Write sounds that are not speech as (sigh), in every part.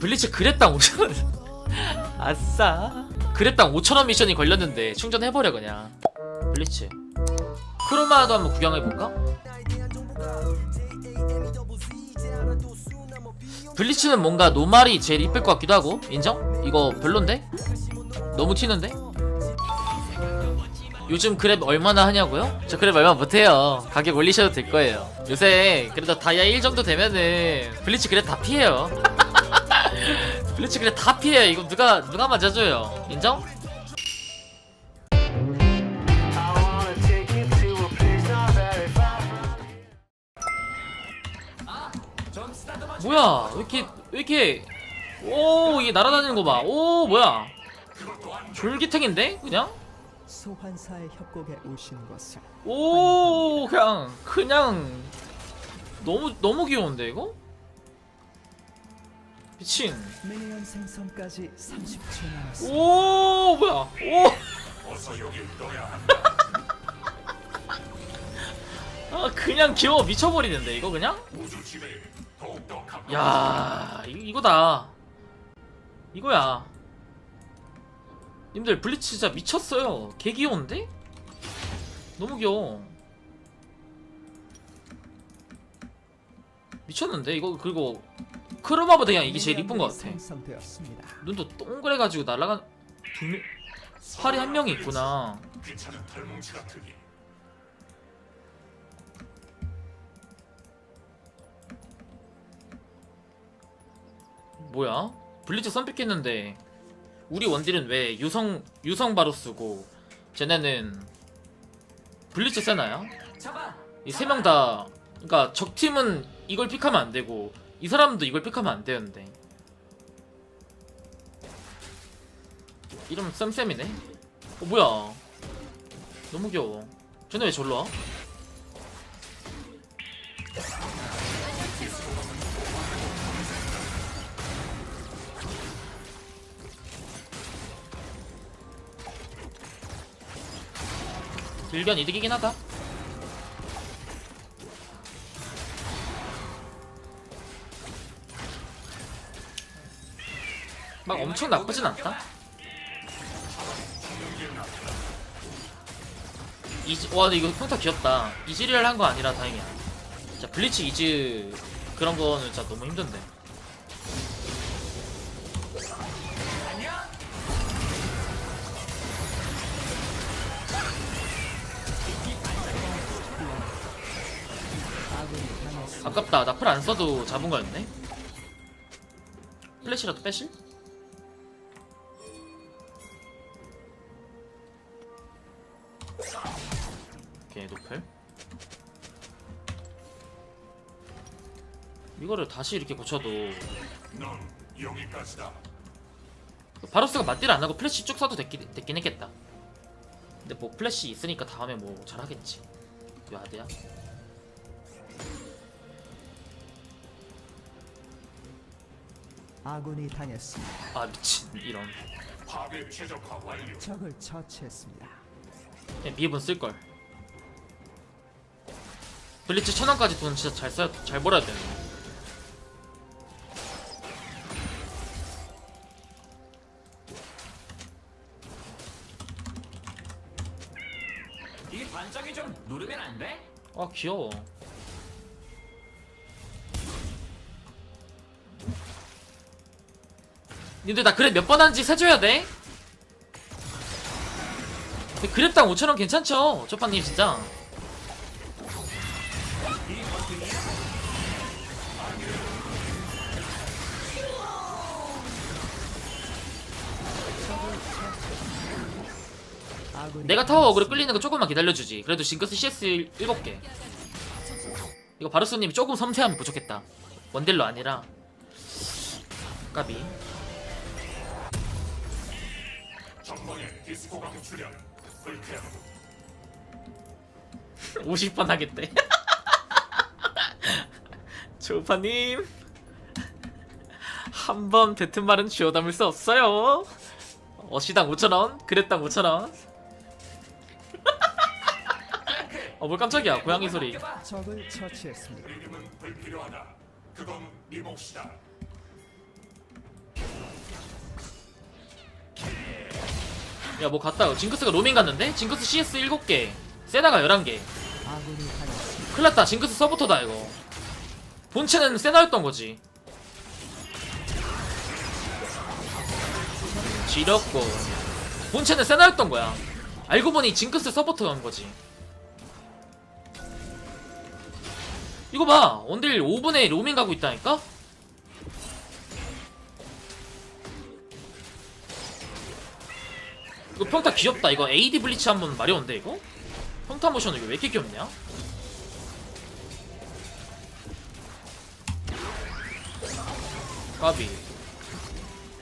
블리츠 그랩당 5천원 아싸 그랩당 5천원 미션이 걸렸는데 충전해버려 그냥 블리츠 크로마도 한번 구경해볼까? 블리츠는 뭔가 노말이 제일 이쁠 것 같기도 하고 인정? 이거 별론데? 너무 튀는데? 요즘 그랩 얼마나 하냐고요? 저 그랩 얼마 못해요 가격 올리셔도 될 거예요 요새 그래도 다이아 1 정도 되면은 블리츠 그랩 다 피해요 블리츠 그랩 다 피해요 이거 누가 누가 맞아줘요? 인정? 뭐야? 왜 이렇게 왜 이렇게 오 이게 날아다니는 거봐오 뭐야? 졸기탱인데? 그냥? 소환사의 협곡에 오신 것을 오 그냥 그냥. 너무 너무 귀여운데 이거? 미친. 미니언 생성까지 30초 남았습니다. 오 뭐야? 오. (laughs) 아, 그냥 귀여워 미쳐버리는데 이거 그냥? 야 이, 이거다. 이거야. 님들 블리츠 진짜 미쳤어요. 개 귀여운데? 너무 귀여워. 미쳤는데? 이거 그리고 크로마보다 그냥 이게 제일 이쁜 것 같아. 눈도 동그래가지고 날아간 두 명, 팔이 한 명이 있구나. 뭐야? 블리츠 선픽했는데 우리 원딜은 왜 유성 유성 바로 쓰고 쟤네는 블리츠 세나야? 이 세 명 다 그러니까 적 팀은 이걸 픽하면 안 되고 이 사람도 이걸 픽하면 안 되는데 이름 쌤쌤이네? 어 뭐야 너무 귀여워 쟤네 왜 절로 와? 일견 이득이긴 하다 엄청 나쁘진 않다. 이즈 와 근데 이거 평타 귀엽다. 이즈리얼 한 거 아니라 다행이야. 진짜 블리츠 이즈 그런 거는 진짜 너무 힘든데. 아깝다. 나풀 안 써도 잡은 거였네. 플래시라도 빼실? 오케이 노플 이거를 다시 이렇게 고쳐도 바로스가 맞딜 안 하고 플래시 쭉 써도 됐긴, 됐긴 했겠다. 근데 뭐 플래시 있으니까 다음에 뭐 잘하겠지. 요 아드야? 아군이 당했습니다. 아 미친. 이런. 적을 처치했습니다. 그냥 미분 쓸걸 블리츠 천원까지 돈 진짜 잘 써야 잘 벌어야 되네 이 반짝이 좀 누르면 안 돼? 아 귀여워. 님들 나 그래 몇번 하는지 세줘야 돼? 근데 그랩당 5천원 괜찮죠? 쪼파님 진짜 내가 타워 어그로 끌리는 거 조금만 기다려주지. 그래도 징크스 CS 7개. 이거 바루스님이 조금 섬세하면 부족했다. 원딜로 아니라. 까비. 당 50번 하겠대. (laughs) 조파님. 한 번 뱉은 말은 쥐어 담을 수 없어요. 어시당 5천원 그랬당 5천원 어뭘 깜짝이야. 고양이 소리. 적을 처치했습니다. 지금은 불필요하다. 그건 네 몫이다. 야 뭐 갔다 징크스가 로밍 갔는데? 징크스 CS 7개. 세나가 11개. 아군이 당했습니다. 큰일났다. 징크스 서포터다 이거. 본체는 세나였던거지. 지렸고. 본체는 세나였던거야. 알고보니 징크스 서포터였는거지. 이거 봐 원딜 5분의 로밍 가고 있다니까? 이거 평타 귀엽다 이거 AD 블리츠 한번 마려운데 이거? 평타 모션 이거 왜 이렇게 귀엽냐? 까비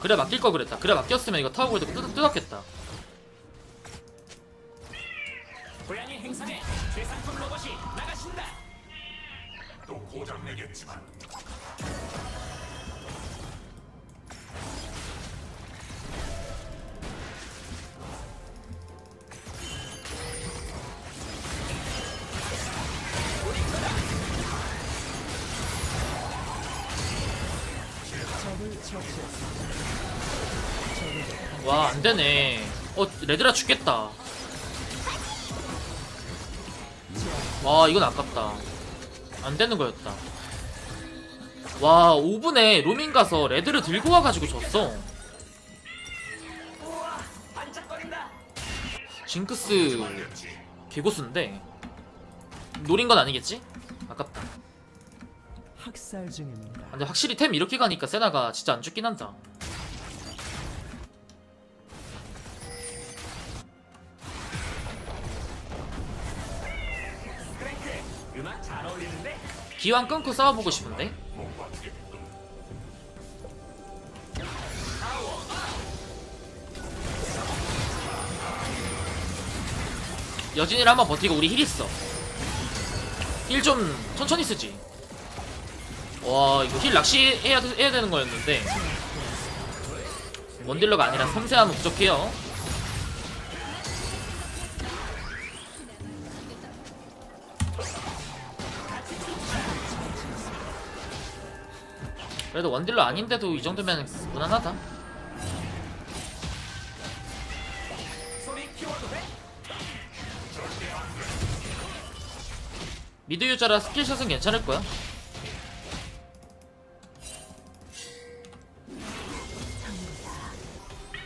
그래 맡길 걸 그랬다 그래 맡겼으면 이거 타워 골드 뜯, 뜯었겠다 고양이 행성에 고장내겠지만. 와 안되네. 어 레드라 죽겠다. 와 이건 아깝다 안 되는 거였다 와 5분에 로밍 가서 레드를 들고 와가지고 졌어. 징크스 개고수인데 노린 건 아니겠지? 아깝다 근데 확실히 템 이렇게 가니까 세나가 진짜 안 죽긴 한다 음악 잘 어울리는데? 기왕 끊고 싸워보고 싶은데. 여진이를 한번 버티고 우리 힐 있어 힐 좀 천천히 쓰지 와 이거 힐 낚시해야 되- 해야 되는 거였는데 원딜러가 아니라 섬세함은 부족해요 그래도 원딜러 아닌데도 이 정도면 무난하다? 미드 유저라 스킬샷은 괜찮을 거야.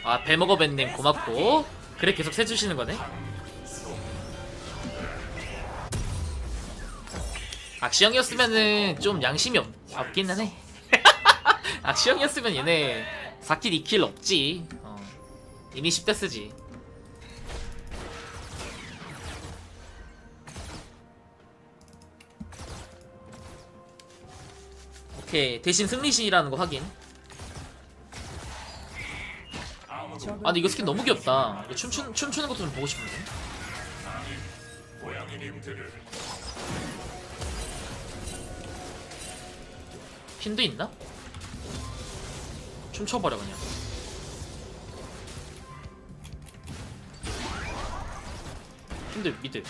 아, 배먹어밴님 고맙고. 그래, 계속 세주시는 거네. 악시형이었으면은 좀 양심이 없, 없긴 하네. 악시형이었으면 얘네 4킬 2킬 없지. 어. 이미 10대 쓰지. 오케이. 대신 승리신이라는 거 확인. 아 근데 이거 스킨 너무 귀엽다 이거 춤추, 춤추는 것도 좀 보고 싶은데 핀도 있나? 춤춰버려 그냥 핀도 미드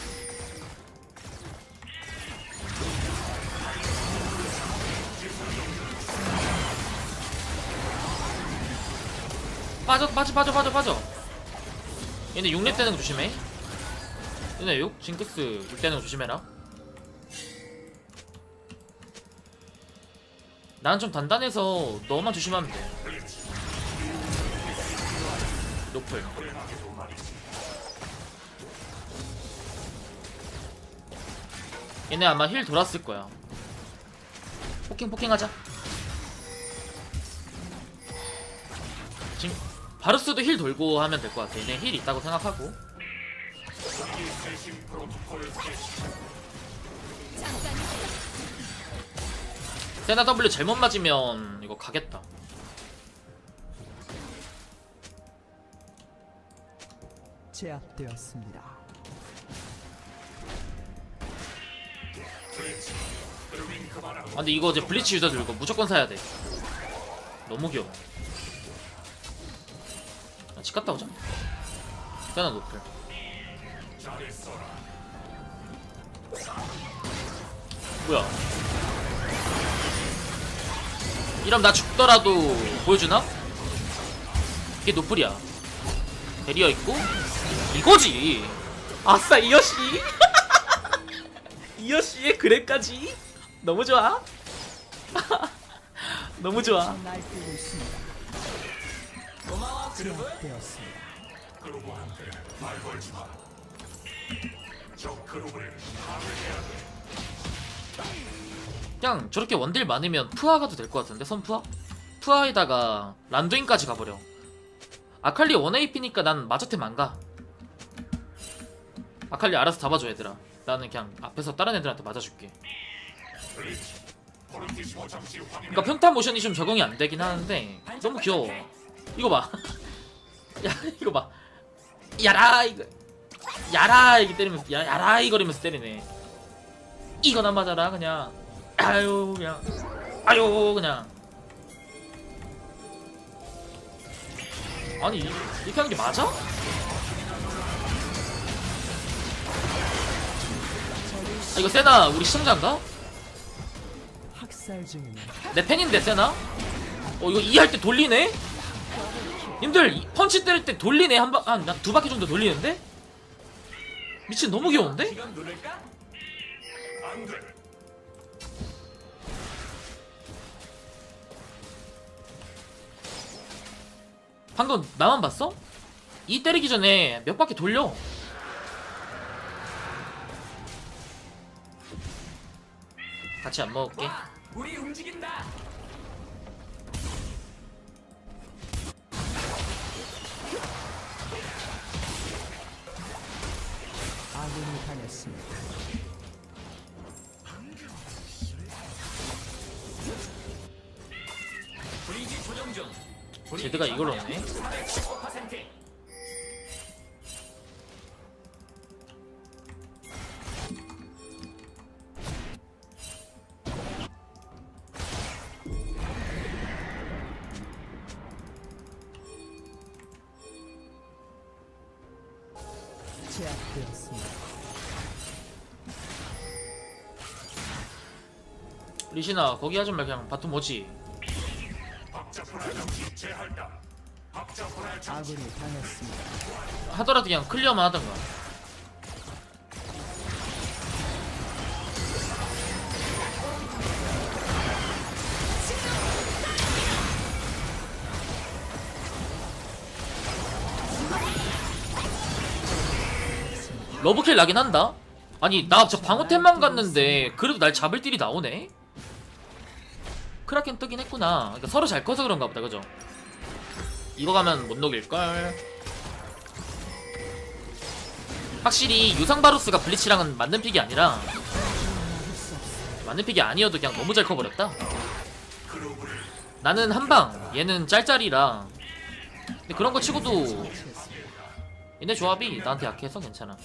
빠져 빠져 빠져 빠져 빠져 얘네 6렙 되는 거 조심해 얘네 6? 징크스 6 되는 거 조심해라 난 좀 단단해서 너만 조심하면 돼. 노플. 얘네 아마 힐 돌았을 거야. 포킹 포킹 하자. 지금 바루스도 힐 돌고 하면 될 것 같아. 얘네 힐 있다고 생각하고. 세나 W 잘못 맞으면 이거 가겠다. 제압되었습니다. 아 근데 이거 이제 블리치 유저들 이거 무조건 사야 돼. 너무 귀여워. 아, 집 갔다 오자. 세나 노플. 뭐야? 이러면 나 죽더라도 보여주나? 이게 노플이야. 베리어 있고 이거지. 아싸 이여시 (laughs) 이여시의 그랩까지. 너무 좋아. (laughs) 너무 좋아. 그냥 저렇게 원딜 많으면 푸아 가도 될 것 같은데 선푸아? 푸아에다가 란두인까지 가버려. 아칼리 1AP니까 난 마저템 안가 아칼리 알아서 잡아줘 얘들아. 나는 그냥 앞에서 다른 애들한테 맞아줄게. 그러니까 평타 모션이 좀 적응이 안 되긴 하는데 너무 귀여워. 이거 봐. (laughs) 야, 이거 봐. 야라 이거. 야라 이게 때리면서 야, 야라 이거리면서 때리네. 이거나 맞아라 그냥. 아유 그냥. 아유 그냥. 아니 이- 이렇게 하는 게 맞아? 이거 세나 우리 시청자인가? 내 팬인데 세나? 어 이거 이할때 돌리네? 님들 이 펀치 때릴 때 돌리네 한방한두 바퀴 정도 돌리는데? 미친 너무 귀여운데? 방금 나만 봤어? 이 때리기 전에 몇 바퀴 돌려 같이 안 먹을게. 와 우리 움직인다. 아군이 당했습니다. 브리지 조정 중. 제드가 이걸 넣네 제압되었습니다. 리신아 거기 하지 말고 그냥 바텀 오지. 아군이 당했습니다. 하더라도 그냥 클리어만 하던가 러브킬 나긴 한다. 아니 나 저 방어템만 갔는데 그래도 날 잡을 딜이 나오네? 크라켄 뜨긴 했구나. 그러니까 서로 잘 커서 그런가 보다 그죠? 이거 가면 못 녹일걸. 확실히 유상 바루스가 블리치랑은 맞는 픽이 아니라 맞는 픽이 아니어도 그냥 너무 잘 커버렸다. 나는 한방 얘는 짤짤이라. 근데 그런 거 치고도 얘네 조합이 나한테 약해서 괜찮아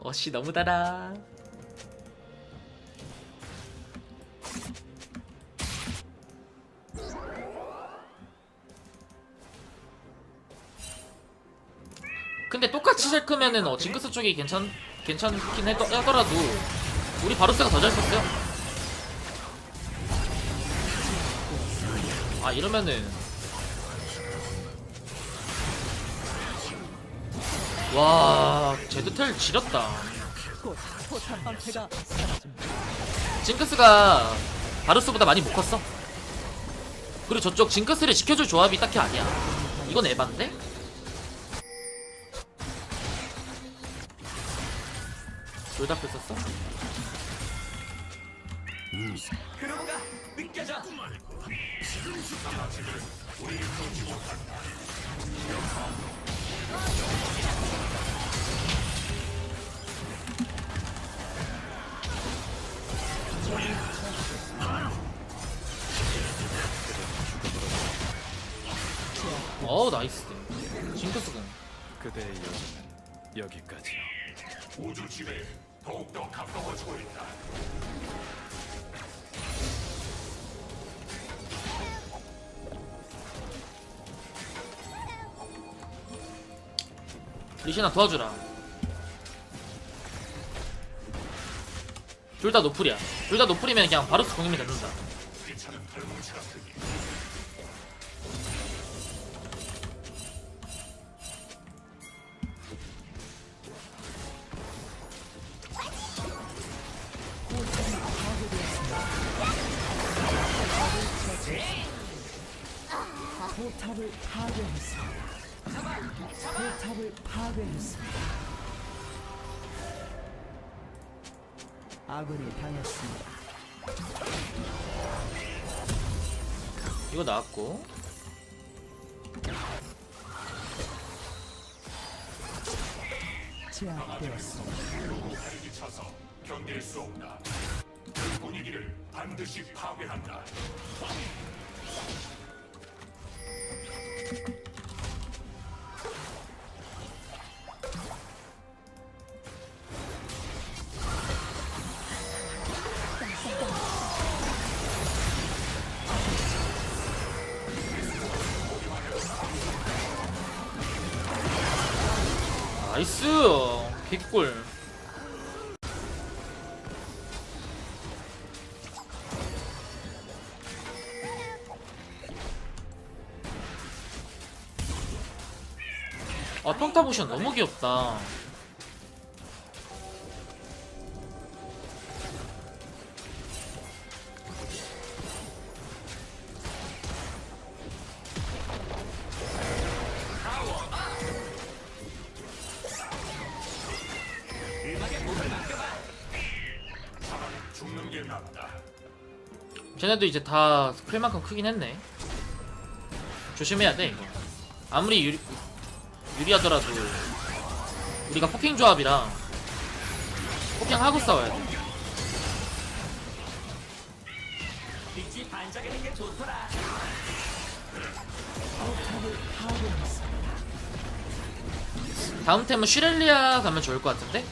어씨 너무 달아 근데 똑같이 잘 크면은 어, 징크스 쪽이 괜찮 괜찮긴 해도, 하더라도 우리 바루스가 더잘 컸어요. 아 이러면은 와 제드텔 지렸다. 징크스가 바루스보다 많이 못 컸어. 그리고 저쪽 징크스를 지켜줄 조합이 딱히 아니야. 이건 에반데? 둘다 뺐었어? 어우 나이스. 징크스군. 그대의 여정은 여기까지요. 우주 지배 더욱더 가까워지고 있다. 리시나 도와주라. 둘 다 노플이야. 둘 다 노플이면 그냥 바루스 공이면 된다. 포탑을 파괴했습니다. 포탑을 파괴했습니다. 아군이 당했습니다. 이거 나왔고 제압되었습니다. 다르게 차서 견딜 수 없다. 그 분위기를 반드시 파괴한다. 나이스. 개꿀 아 평타 모션 너무 귀엽다 쟤네도 이제 다 스크릴만큼 크긴 했네 조심해야 돼 이거 아무리 유리, 유리하더라도 우리가 포킹 조합이라 포킹하고 싸워야 돼. 다음 템은 슈렐리아 가면 좋을 것 같은데?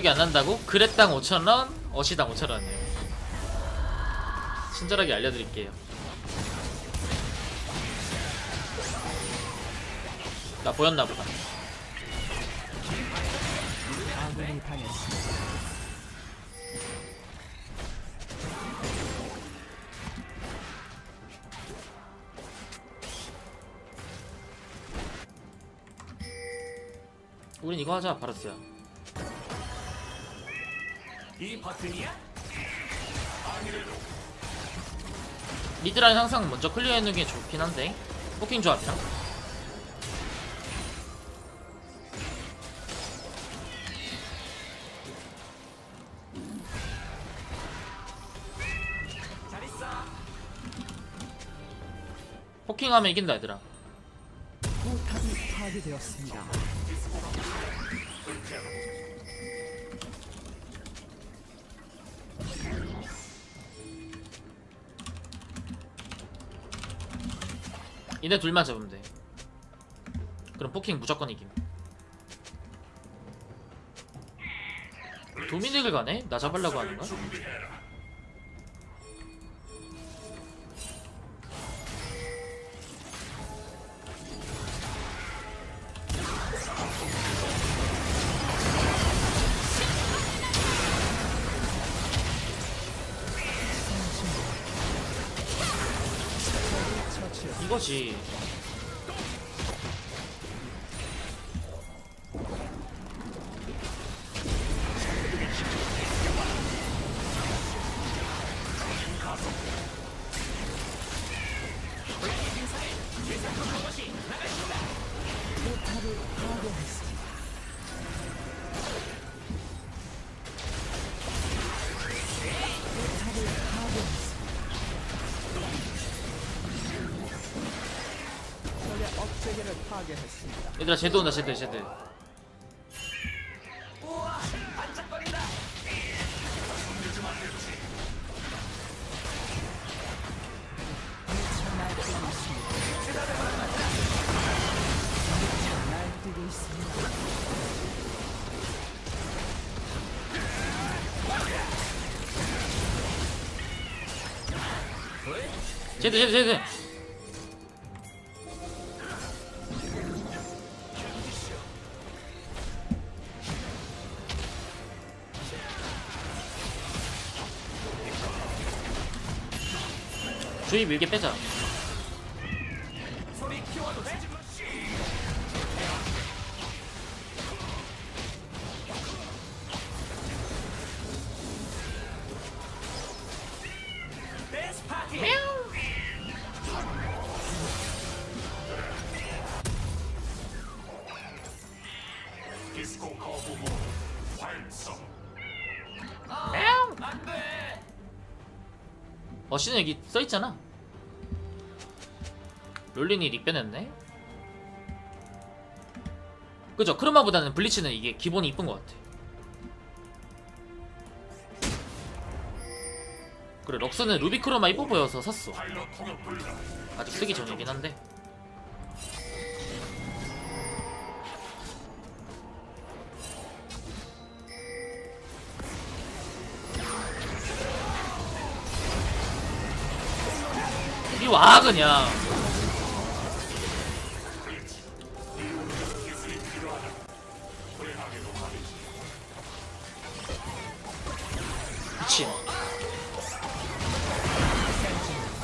기억이 안 난다고? 그랬당 5천원, 어시당 5천원이에요 친절하게 알려드릴게요 나 보였나보다. 우린 이거 하자 바로스야 이 버튼이야? 미드라인 항상 먼저 클리어해놓는 게 좋긴 한데 포킹 조합이랑 잘 있어. 포킹하면 이긴다 얘들아 포탑이 파괴되었습니다. 이네 둘만 잡으면 돼 그럼 포킹 무조건 이김 도미닉을 가네? 나 잡으려고 하는 거야? 얘들아 제드 온다 제드 제드 우와, 반짝거린 주의 밀게 빼자. 디스코 거부모 활성 안돼 어시는 여기 써있잖아 롤린이 립 빼냈네? 그죠 크루마보다는 블리츠는 이게 기본이 이쁜 것 같아. 그래 럭스는 루비 크루마 이뻐 보여서 샀어. 아직 쓰기 전이긴 한데. 이리 와 그냥 미친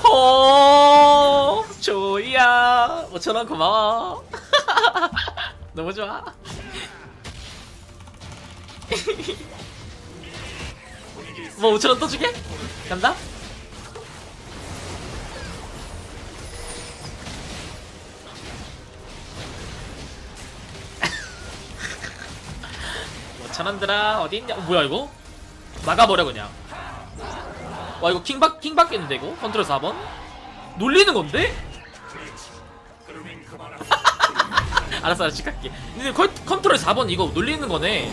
호 조이야 5천원 고마워 (laughs) 너무 좋아 (laughs) 뭐 5천원 또 주게? 간다? 뭐 5천원들아 어디 있냐? 어, 뭐야 이거? 막아버려 그냥. 와 이거 킹박 킹 받겠는데 이거? 컨트롤 4번? 놀리는 건데? (laughs) 알았어 알았어 sik할게. 근데 컨, 컨트롤 4번 이거 놀리는 거네.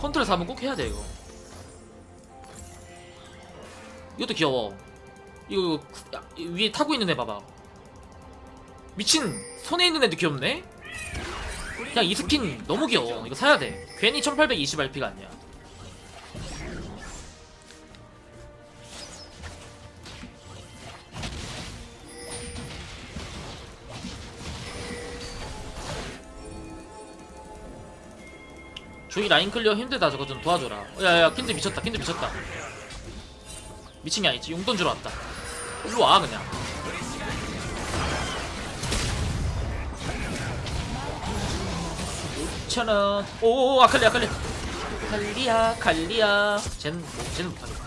컨트롤 4번 꼭 해야 돼 이거. 이것도 귀여워. 이거, 이거 구- 야, 이 위에 타고 있는 애 봐봐. 미친 손에 있는 애도 귀엽네 그냥 이 스킨 너무 귀여워. 이거 사야 돼. 괜히 1820RP가 아니야. 조이 라인 클리어 힘들다. 저거 좀 도와줘라. 야야 킨드 미쳤다. 킨드 미쳤다. 미친 게 아니지. 용돈 주러 왔다. 일로 와 그냥 천원. 오 아칼리 아칼리. 칼리야 칼리야. 쟨 뭐, 쟤는 못하겠다.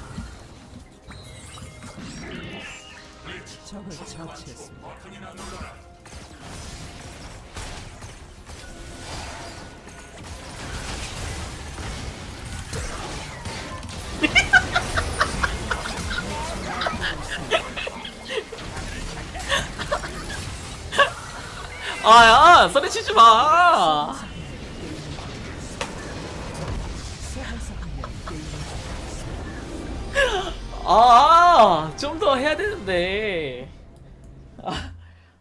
아야 소리 치지 마 아, 좀 더 해야 되는데. 아,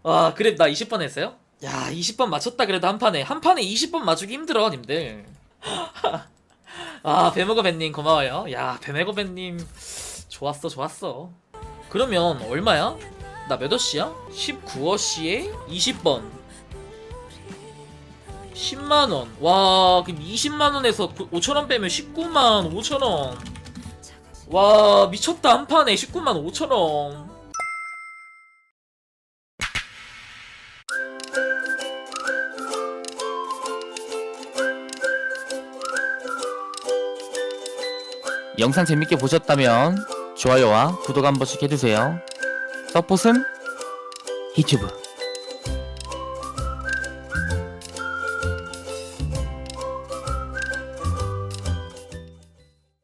아, 그래, 나 20번 했어요? 야, 20번 맞췄다, 그래도 한 판에. 한 판에 20번 맞추기 힘들어, 님들. (laughs) 아, 배먹어배님 고마워요. 야, 배먹어배님 좋았어, 좋았어. 그러면 얼마야? 나몇 어시야? 19어시에 20번. 10만원. 와, 그럼 20만원에서 5천원 빼면 19만 5천원. 와 미쳤다 한 판에 19만 5천 원. 영상 재밌게 보셨다면 좋아요와 구독 한 번씩 해주세요. 서폿은 유튜브